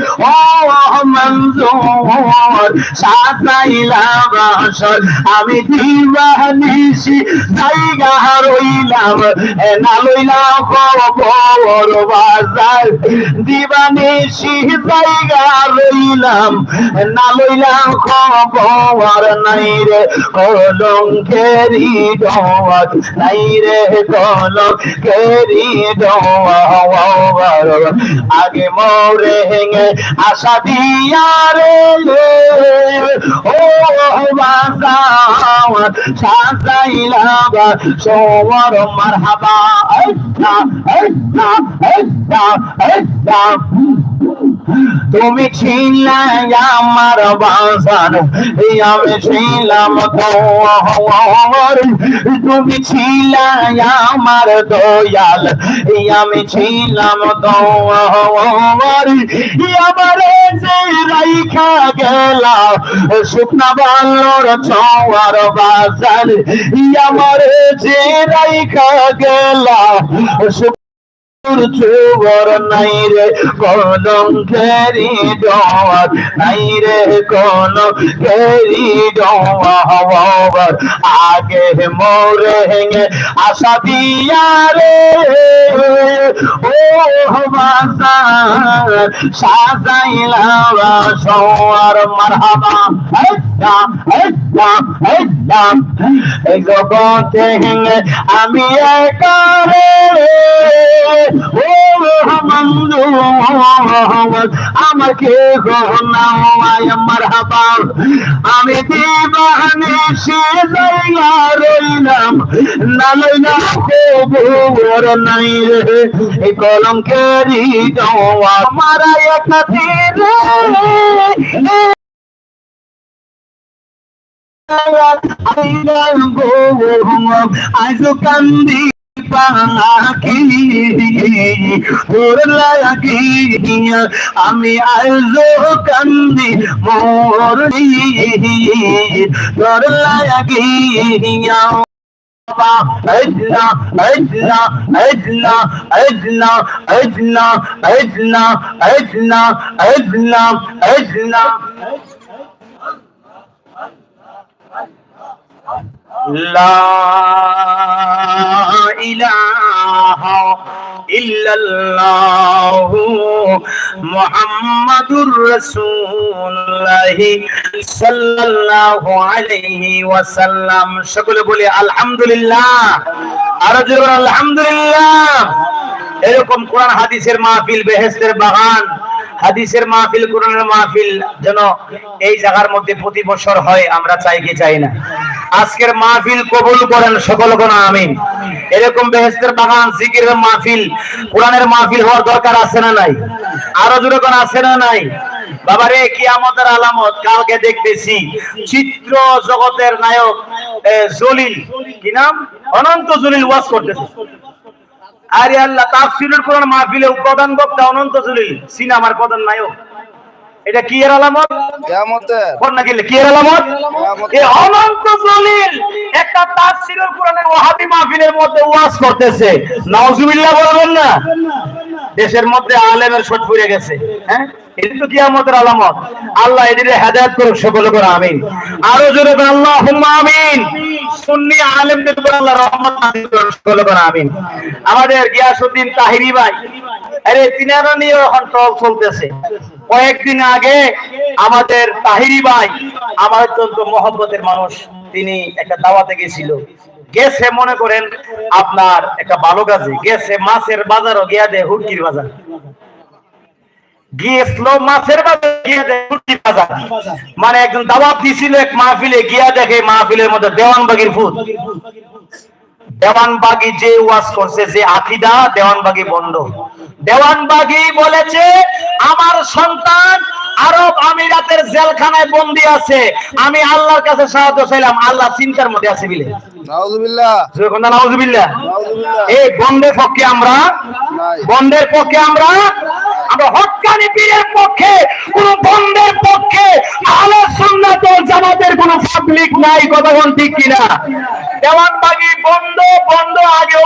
ও আমি দিবানিসি জায়গা রইলাম। না লইলাম খবর বাজার। দিবানিসি জায়গা রইলাম। না লইলাম খবর নাই রে নাই রে আগে মরে আশা দিয়া পারে ও বাসাওয়া সাসাইলাবা সওয়ার মারহাবা আইতা আইতা আইতা আইতা তুমি ছিলে আমার বাসান আমি ছিলাম তোমার। তুমি ছিলে আমার দয়াল আমি ছিলাম তোমার। আমার রাইখা গেলা, শুকনা বাল্লর ছওয়ার বাজার। আমার যে রাইখা গেলা চুবর নাই রে, কলম ঘেরি ডর নাই রে, কলম ঘেরি ডর আগে মোরে হেঙে আশা দিয়া রে। ও বাজার সাজাইলা সোয়ার মারহাবা। জগতে হেঙে আমি একারে ও বন্ধু আমাকে আমি দিবানে সে জায়গা রইলাম। না লইলাম খবর নাই রে। এই কলঙ্কেরি দেওয়া মারা একটা তীরে আজ কান্দি পাখি তোর লাগিয়া আমি আজ কান্দি মোর তোর লাগিয়া أجنا أجنا أجنا أجنا أجنا أجنا أجنا أجنا أجنا لا ইলাহা ইল্লাল্লাহ মুহাম্মাদুর রাসূলুল্লাহ সাল্লাল্লাহু আলাইহি ওয়াসাল্লাম। সকলে বলি আলহামদুলিল্লাহ। আরও জোরে আলহামদুলিল্লাহ। এরকম কোরআন, হাদিসের মাহফিল, বেহেশতের বাগান। হাদিসের মাহফিল, কোরআনের মাহফিল যেন এই জায়গার মধ্যে প্রতি বছর হয়, আমরা চাই কি চাই না। আজকের মাহফিল কবুল করেন সকল কোন আমিন। এরকম বেহেশতের বাগান, জিকিরের মাহফিল, কোরআনের মাহফিল হওয়ার দরকার আছে না নাই? আরও জোরে কোন আছে না নাই? বাবারে, কিয়ামতের আলামত কালকে দেখতেছি। চিত্র জগতের নায়ক জলিল। কি নাম? অনন্ত জলিল ওয়াজ করতেছে। আরে আল্লাহ তাফসিলুল কোরআন মাহফিলে প্রধান বক্তা অনন্ত জলিল, সিনেমার প্রধান নায়ক। এটা কি এর আলামত? কেয়ামতের। কোন নাকি কি এর আলামত? এই অনন্ত জলিল একটা তাফসিলুল কোরআনের ওয়াহাবি মাহফিলের মধ্যে ওয়াজ করতেছে। নাউজুবিল্লাহ বলবেন না? দেশের মধ্যে আলেমের শট পড়ে গেছে হ্যাঁ? এটা তো কিয়ামতের আলামত। আল্লাহ এদের হেদায়েত করুক সকল করে আমিন। আরও জোরে আল্লাহুম্মা আমিন। সুন্নি আলেমদের উপর আল্লাহ রহমত আমিন। আমাদের তাহিরি ভাই, আরে তিনারা নিয়ে এখন টক চলতেছে। কয়েকদিন আগে আমাদের তাহিরি ভাই, আমার অত্যন্ত মহব্বতের মানুষ, তিনি একটা দাওয়াতে গেছিল। গেছে, মনে করেন, আপনার একটা ভালো কাজে গেছে মাছের বাজারও গিয়া দেয় হুটকির বাজার। গিয়েছিল মাছের মানে একজন দাওয়াত দিছিল এক মাহফিলে গিয়া দেখে মাহফিলের মধ্যে দেওয়ানবাগির ফুট দেওয়ানবাগি যে ওয়াজ করছে যে আকিদা দেওয়ানবাগি বন্ধ। দেওয়ানবাগি বলেছে আমার সন্তান আরব আমিরাতের জেলখানায় বন্দি আছে। আমি আল্লাহর কাছে সাহায্য চাইলাম আল্লাহ চিন্তার মধ্যে আছে বিলে। এই বন্ধের পক্ষে আমরা বন্ধের পক্ষে আমরা পীরের পক্ষে বন্ধের পক্ষে আলো সুন্নাত জামাতের কোন পাবলিক নাই, কথা ঠিক কিনা? দেওয়ানবাগি বন্ধ বন্ধ আগেও